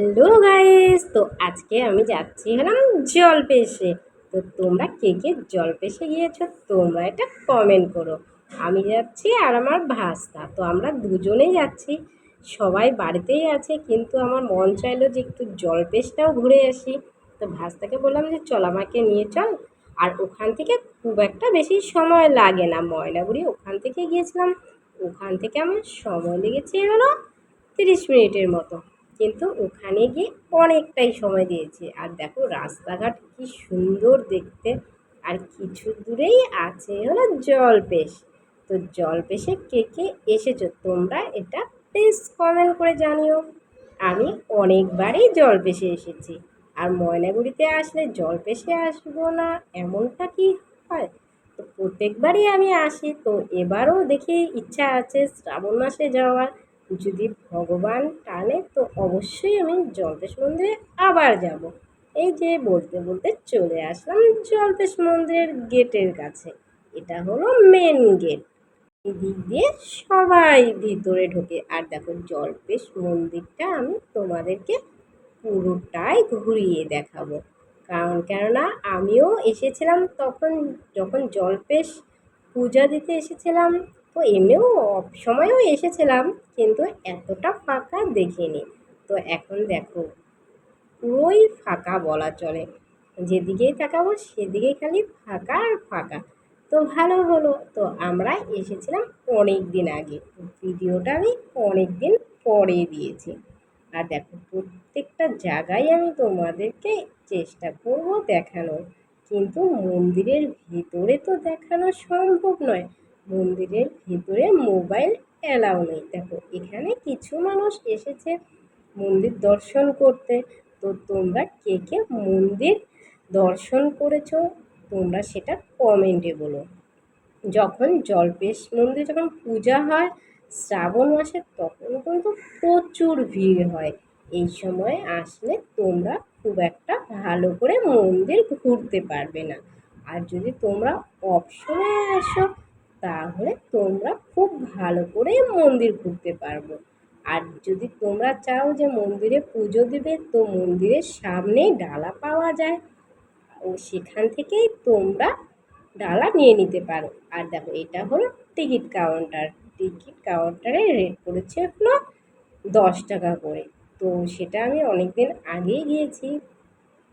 Hello guys, তো আজকে আমি যাচ্ছি হলাম জলপেশে। তো তোমরা কে কে জলপেশে গিয়েছো তোমরা এটা কমেন্ট করো। আমি যাচ্ছি আর আমার ভাস্তা, তো আমরা দুজনেই যাচ্ছি। সবাই বাড়িতেই আছে, কিন্তু আমার মন চাইলো যে একটু জলপেশটাও ঘুরে আসি। তো ভাস্তাকে বললাম যে, চল আমাকে নিয়ে চল। আর ওখান থেকে খুব একটা বেশি সময় লাগে না। ময়নাগুড়ি ওখান থেকে গিয়েছিলাম। ওখান থেকে আমার সময় লেগেছে হলো তিরিশ মিনিটের মতো। কিন্তু ওখানে গিয়ে অনেকটাই সময় দিয়েছি। আর দেখো রাস্তাঘাট কি সুন্দর দেখতে। আর কিছু দূরেই আছে হলো জলপেশ। তো জলপেশে কে কে এসেছ তোমরা এটা প্লিজ কমেন্ট করে জানিও। আমি অনেকবারই জলপেশে এসেছি। আর ময়নাগুড়িতে আসলে জলপেশে আসব না এমনটা কি হয়? তো প্রত্যেকবারই আমি আসি। তো এবারও দেখি ইচ্ছা আছে শ্রাবণ মাসে যাওয়ার। যদি ভগবান টানে, তো অবশ্যই আমি জল্পেশ মন্দিরে আবার যাব। এই যে বলতে বলতে চলে আসলাম জল্পেশ মন্দিরের গেটের কাছে। এটা হলো মেন গেট এদিক দিয়ে সবাই ভিতরে ঢোকে। আর দেখো, জল্পেশ মন্দিরটা আমি তোমাদেরকে পুরোটাই ঘুরিয়ে দেখাবো। কারণ, কেননা আমিও এসেছিলাম তখন, যখন জলপেশ পূজা দিতে এসেছিলাম তো এমনিও সময়ও এসেছিলাম, কিন্তু এতটা ফাঁকা দেখিনি। তো এখন দেখো, পুরোই ফাঁকা বলা চলে। যেদিকেই তাকাবো, সেদিকেই খালি ফাঁকা আর ফাঁকা। তো ভালো হলো। তো আমরা এসেছিলাম অনেক দিন আগে। ভিডিওটা আমি অনেক দিন পরে দিয়েছি। আর দেখো, প্রত্যেকটা জায়গায় আমি তোমাদেরকে চেষ্টা করব দেখানোর। কিন্তু মন্দিরের ভিতরে তো দেখানো সম্ভব নয়। মন্দিরের ভিতরে মোবাইল অ্যালাউ নেই। দেখো, এখানে কিছু মানুষ এসেছে মন্দির দর্শন করতে। তো তোমরা কে কে মন্দির দর্শন করেছ, তোমরা সেটা কমেন্টে বলো। যখন জলপেশ মন্দিরে যখন পূজা হয় শ্রাবণ মাসে, তখন কিন্তু প্রচুর ভিড় হয়। এই সময় আসলে তোমরা খুব একটা ভালো করে মন্দির ঘুরতে পারবে না। আর যদি তোমরা সময়ে আসো তাহলে তোমরা খুব ভালো করে মন্দির ঘুরতে পারব। আর যদি তোমরা চাও যে মন্দিরে পুজো দেবে, তো মন্দিরের সামনেই ডালা পাওয়া যায়। ও সেখান থেকেই তোমরা ডালা নিয়ে নিতে পারো। আর দেখো, এটা হলো টিকিট কাউন্টার। টিকিট কাউন্টারে রেট পড়েছে হলো দশ টাকা করে। তো সেটা আমি অনেক দিন আগেই গিয়েছি।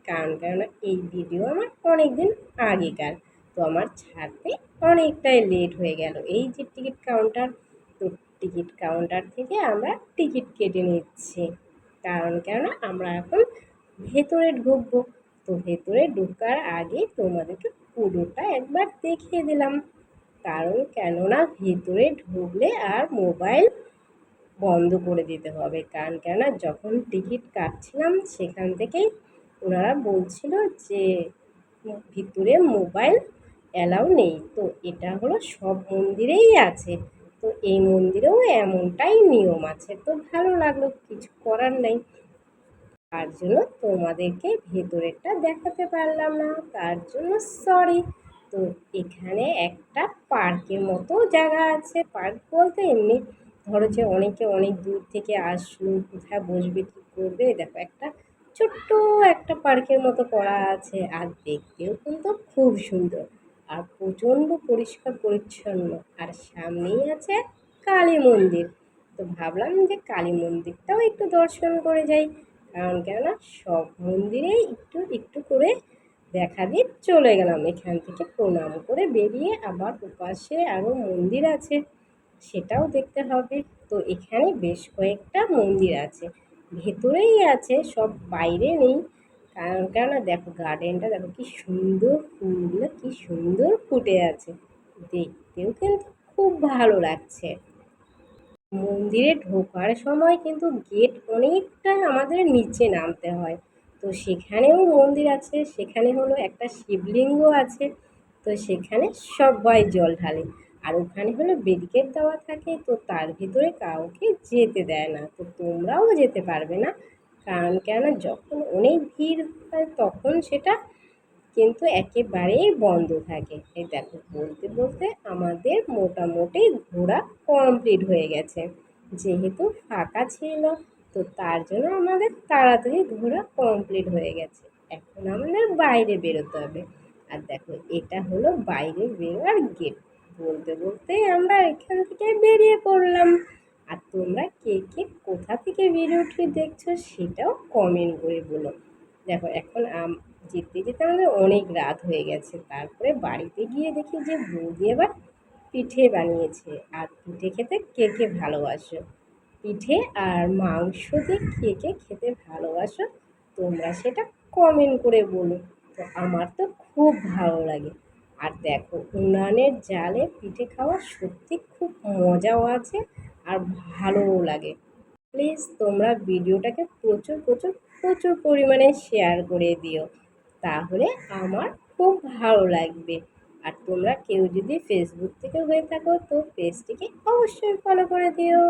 কারণ কেননা এই ভিডিও আমার অনেক দিন আগেকার। তো আমার ছাড়তে অনেকটাই লেট হয়ে গেল। এই যে টিকিট কাউন্টার তো টিকিট কাউন্টার থেকে আমরা টিকিট কেটে নিচ্ছি। কারণ কেননা আমরা এখন ভেতরে ঢুকবো। তো ভেতরে ঢোকার আগে তোমাদেরকে পুরোটা একবার দেখিয়ে দিলাম। কারণ কেননা ভেতরে ঢুকলে আর মোবাইল বন্ধ করে দিতে হবে। কারণ কেননা যখন টিকিট কাটছিলাম, সেখান থেকেই ওনারা বলছিল যে, ভিতরে মোবাইল অ্যালাউ নেই। তো এটা হলো সব মন্দিরেই আছে। তো এই মন্দিরেও এমনটাই নিয়ম আছে। তো ভালো লাগল, কিছু করার নেই। তার জন্য তোমাদেরকে ভেতরেরটা দেখাতে পারলাম না। তার জন্য সরি তো এখানে একটা পার্কের মতো জায়গা আছে। পার্ক বলতে এমনি ধরো যে অনেকে অনেক দূর থেকে আসলো, কোথায় বসবে, কী করবে, দেখো একটা ছোট্ট একটা পার্কের মতো করা আছে। আর দেখতেও কিন্তু খুব সুন্দর। আর প্রচণ্ড পরিষ্কার পরিচ্ছন্ন। আর সামনেই আছে কালী মন্দির। তো ভাবলাম যে কালী মন্দিরটাও একটু দর্শন করে যাই। কারণ কেননা সব মন্দিরেই একটু একটু করে দেখা দিয়ে চলে গেলাম। এখান থেকে প্রণাম করে বেরিয়ে আবার ওপাশে আরও মন্দির আছে, সেটাও দেখতে হবে। তো এখানে বেশ কয়েকটা মন্দির আছে। ভেতরেই আছে, সব বাইরে নেই। কারণ কেননা দেখো গার্ডেনটা দেখো কি সুন্দর ফুলগুলো কি সুন্দর ফুটে আছে। দেখতেও কিন্তু খুব ভালো লাগছে। মন্দিরে ঢোকার সময় কিন্তু গেট অনেকটা আমাদের নিচে নামতে হয়। তো সেখানেও মন্দির আছে, সেখানে হলো একটা শিবলিঙ্গ আছে, তো সেখানে সবাই জল ঢালে। আর ওখানে হলো ব্যারিকেড দেওয়া থাকে, তো তার ভিতরে কাউকে যেতে দেয় না, তো তোমরাও যেতে পারবে না। কারণ কেন যখন অনেক ভিড় হয় তখন সেটা কিন্তু একেবারেই বন্ধ থাকে। এই দেখো, বলতে বলতে আমাদের মোটামুটি ঘোরা কমপ্লিট হয়ে গেছে। যেহেতু ফাঁকা ছিল, তো তার জন্য আমাদের তাড়াতাড়ি ঘোরা কমপ্লিট হয়ে গেছে। এখন আমাদের বাইরে বেরোতে হবে। আর দেখো, এটা হলো বাইরে বেরোয়ার গেট বলতে বলতে আমরা এখান থেকে বেরিয়ে পড়লাম। আর তোমরা কে কে কোথা থেকে ভিডিওটি দেখছ সেটাও কমেন্ট করে বলো। দেখো এখন যেতে যেতে আমাদের অনেক রাত হয়ে গেছে। তারপরে বাড়িতে গিয়ে দেখি যে বৌদি আবার পিঠে বানিয়েছে। আর পিঠে খেতে কে কে ভালোবাসো? পিঠে আর মাংস দিয়ে কে কে খেতে ভালোবাসো, তোমরা সেটা কমেন্ট করে বলো। তো আমার তো খুব ভালো লাগে। আর দেখো উনানের জালে পিঠে খাওয়া সত্যি খুব মজাও আছে আর ভালোও লাগে। প্লিজ তোমরা ভিডিওটাকে প্রচুর প্রচুর প্রচুর পরিমাণে শেয়ার করে দিও। তাহলে আমার খুব ভালো লাগবে। আর তোমরা কেউ যদি ফেসবুক থেকে হয়ে থাকো, তো পেজটিকে অবশ্যই ফলো করে দিও।